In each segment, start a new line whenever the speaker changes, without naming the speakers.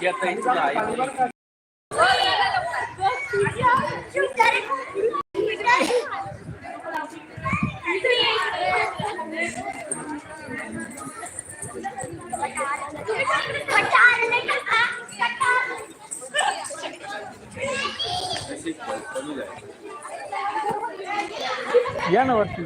आधी आता इथं आई.
या ना वरती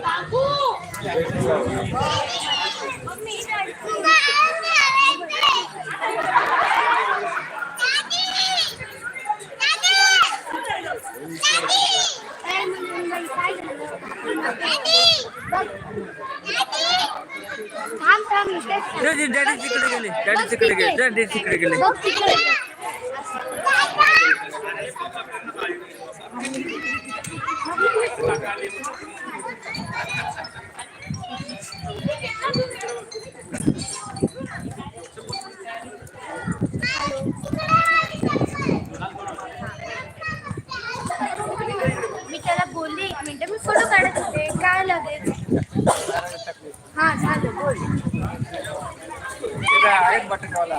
थांब
डॅडी डॅडी तिकडे गेले डॅडी तिकडे गेले डॅडी तिकडे गेले
मी त्याला बोलली एक मिनिट मी फोटो काढत होते काय लागेल हा झालं बोल
ते काय आहेत बटाट्यावाला.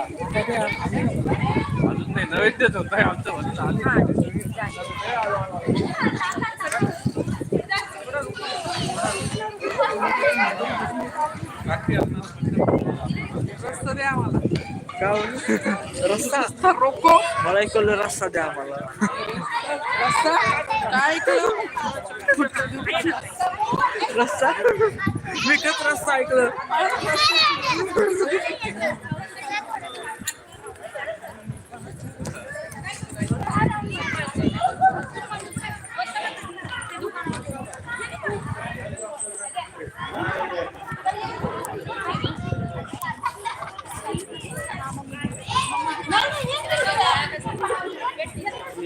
अजून नाही नैवेद्यच होत आहे आमचं रस्ता द्या आम्हाला.
का रस्ता?
रोको.
मला ऐकलं रस्ता द्या आम्हाला.
रस्ता? काय ऐकलं
रस्ता? कच रस्ता ऐकलं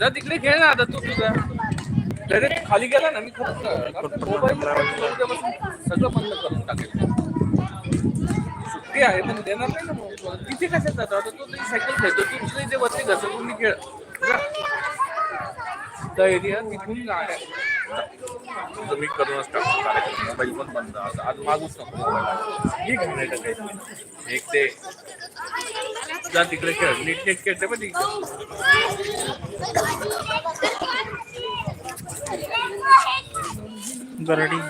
जा तिकडे खेळ ना आता तू तुझा. डायरेक्ट खाली गेला ना मी खरंच मोबाईल सगळं बंद करून टाकेल. सुट्टी आहे पण देणार नाही ना मग. तिथे कशात जातो? आता तू तुझी सायकल खेळतो. तू तुझ्या इथे वरती घसरून खेळ. जा. त्या एरिया तिथून गाड्या मी करूनच टाकतो. कार्यक्रम मोबाईल पण बंद. आज आज मागूच नको मोबाईल. एक ते जा तिकडे खेळ. नीट नीट खेळते पण तिकडे
গরড়ি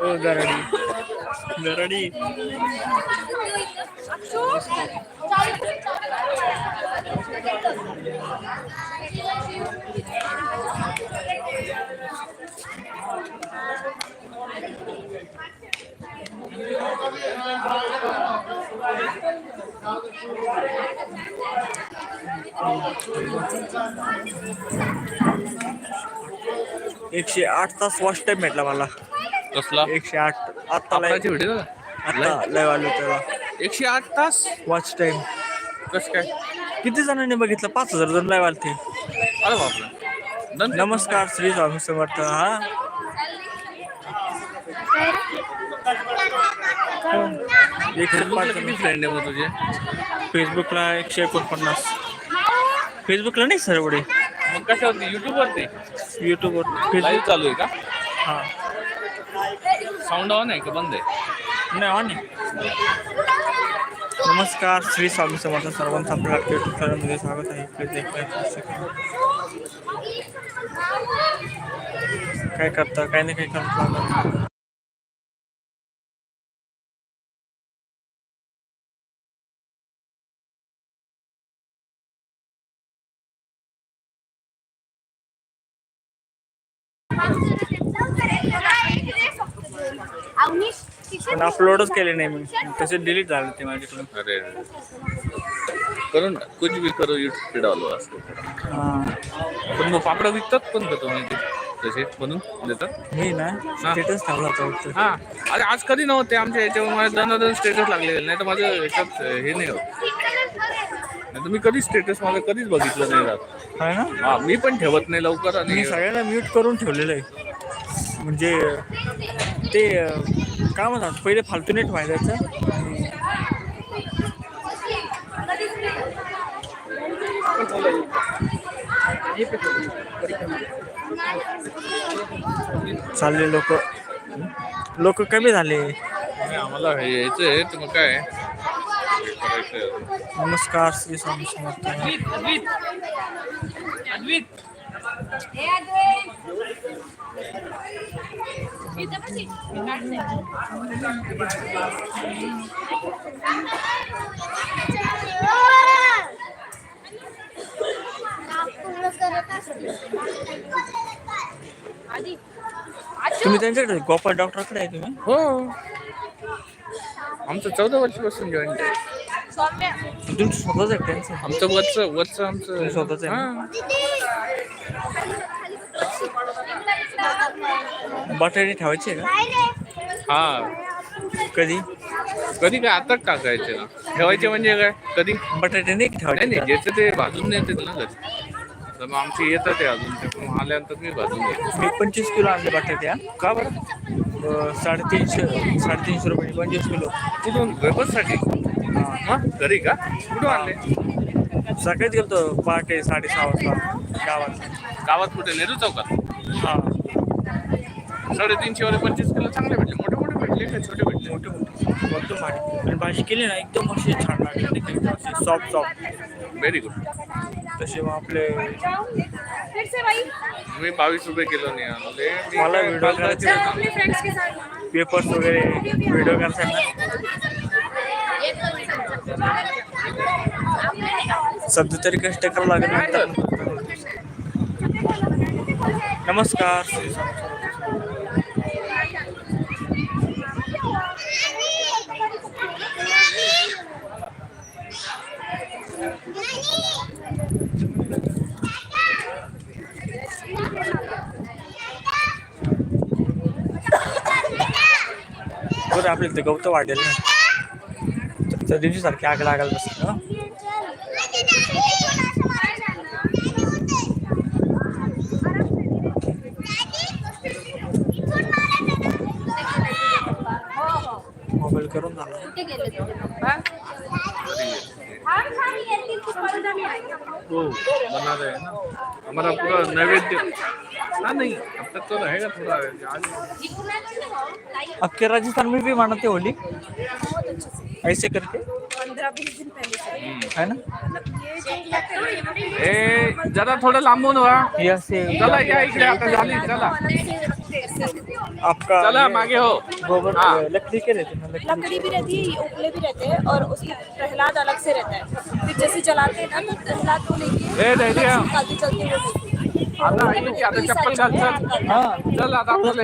ও গরড়ি গরড়ি एकशे आठ तास वॉच टाइम भेटला मला.
कसला?
एकशे आठ. आता
आपल्याची व्हिडिओ
आता लाईव्ह आलो त्याला.
एकशे आठ तास?
वॉच टाइम
कस काय?
किती जणांनी बघितलं? पाच हजार जण लाईव्ह आलते
अरे बापरे. दन-
नमस्कार श्री स्वामी समर्थ. हा? एकशे
फेसबुकला
पाच
किती फ्रेंड आहे मग तुझे?
फेसबुकला एकशे एकोणपन्नास. फेसबुकला नाही सर एवढे?
मग कशावरती? युट्यूब वरती?
युट्यूबवर
लाईव्ह
फेसबुक
चालू आहे का?
हा.
साऊंड ऑन आहे का? बंद आहे?
नाही ऑन आहे. नमस्कार श्री स्वामी समर्थ सर्वांचं आपल्या युट्यूब चॅनलमध्ये स्वागत आहे. प्लीज एक like करू शका. काय करता? काही नाही काही करत? पण अपलोडच केले नाही मी. तसे डिलीट झाले ते माझ्याकडून.
अरे. करून ना. कुछ भी करो युट्यूब पे डालो असं
हा.
पण मग पापड विकतात पण का तुम्ही ते? तसे बनून देतात?
मी ना स्टेटस ठेवला होता फक्त.
हा. अरे आज कधी नव्हते आमच्या याच्यावर माझ्या दनादन स्टेटस लागले नाही तर माझं याच्यात हे नाही होत. नाही तर मी कधीच स्टेटस माझं कधीच बघितलं नाही राहत.
आहे ना?
हा मी पण ठेवत नाही लवकर आणि
मी सगळ्यांना म्यूट करून ठेवलेलं आहे. म्हणजे ते अं, काय म्हणतात पहिले फालतू नेट व्हायचं चालले लोक. लोक कमी झाले.
आम्हाला हे यायचं आहे तर मग काय.
नमस्कार श्री स्वामी समर्थ. तुम्ही त्यांच्याकडे गोपाळ डॉक्टरकडे आहे तुम्ही?
हो. आमचं चौदा वर्षापासून जॉईन आहे.
तुमचं स्वतःच आहे त्यांचं?
आमचं वरचं वरचं आमचं.
स्वतःचं आहे ना?
हा.
बटाटे ठेवायचे का?
हा.
कधी?
कधी काय आताच टाकायचे ना. ठेवायचे म्हणजे काय? कधी?
बटाटे नाही
नाही
ठेवायचे
नाही? ज्याचं ते भाजून येतात ना घरी. तर मग आमचे येतात ते अजून ते पण आल्यानंतर मी भाजून येतो
मी पंचवीस किलो आणले बटाटे हा.
का बरं?
साडेतीनशे साडेतीनशे रुपये पंचवीस किलो.
कुठून? वेबसाठी हा घरी का? कुठून आणले?
सकाळीच गेलतो पहाटे साडेसहा वाजता गावात.
गावात कुठे? नेहरू चौकात?
हा.
साडेतीनशे वाले पंचवीस किलो चांगले भेटले. मोठे मोठे भेटले का? छोटे भेटले?
मोठे मोठे. एकदम भारी. आणि भाजी केली ना एकदम अशी छान लागली. सॉफ्ट सॉफ्ट
व्हेरी गुड
तसे मग आपले
फिर से भाई
मी बावीस रुपये किलो नाही आणले. मी
मला व्हिडिओ करायचे
येतो.
अपने फ्रेंड्स के साथ
पेपर्स वगैरे व्हिडिओ करताना. सध्या तरी कष्ट करावं लागेल नमस्कार. श्री स्वामी बरं आपल्या इथे गवतं वाढेल ना. त्या दिवशी सारखी आग लागायला बसली ना मोबाईल करून झाला.
हो बना रहे हैं ना. हमारा पूरा नैवेद्य हाँ नहीं अब तक तो रहेगा थोड़ा आज
राजस्थान में भी मनाते होली. ऐसे करके?
से।
है ना?
ए जरा थोडं लांबून व्हा
ये
चला या इकडे आता झाली चला।
आपका
चला मागे हो।
गोबर
हाँ।
लकड़ी के रहते हैं लकड़ी
भी रहती है उपले भी रहते हैं और उसकी प्रहलाद अलग से रहता है। फिर जैसे जलाते हैं ना तो प्रहलाद को लेके चलते चलते
आता आता चप्पल घाल चल।
हाँ
चल आता आपल्याला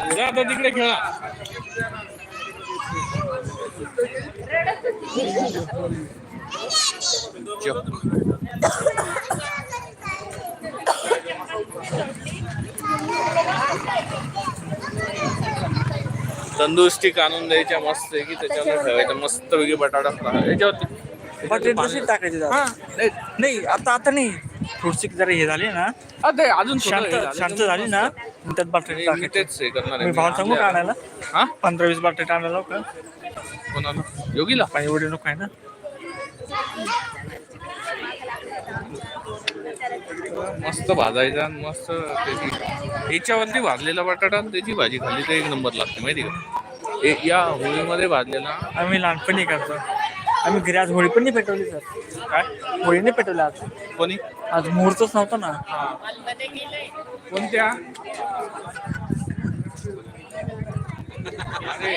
जा आता तिकडे खेळा. तंदूर स्टिक आणून द्यायच्या मस्त आहे की त्याच्यावर ठेवायचं. मस्त पैकी बटाटा फ्राय. याच्यावरती.
बटाटे टाकायचे
नाही
नाही आता आता नाही. थोडीशी जरा हे झाली ना
हा, ते अजून
शांत
झालं.
शांत
तर
झाली ना. मग त्यात बटाटे टाकायचे.
तेच हे करणार आहे
मी भाव सांगू का आणायला?
हा?
पंधरा वीस बटाटे आणायला हो का?
कोणाला? योगीला?
काही एवढे नको आहे ना.
मस्त भाजायचा आणि मस्त त्याची याच्यावरती भाजलेला बटाटा आणि त्याची भाजी खाल्ली तर एक नंबर लागते माहिती का? ए- या होळीमध्ये भाजलेला
आम्ही लहानपणी करतो. आम्ही घरी आज होळी पण नाही पेटवली सर.
काय?
होळी नाही पेटवली आज.
कोणी?
आज मुहूर्तच नव्हता ना.
कोणत्या? अरे.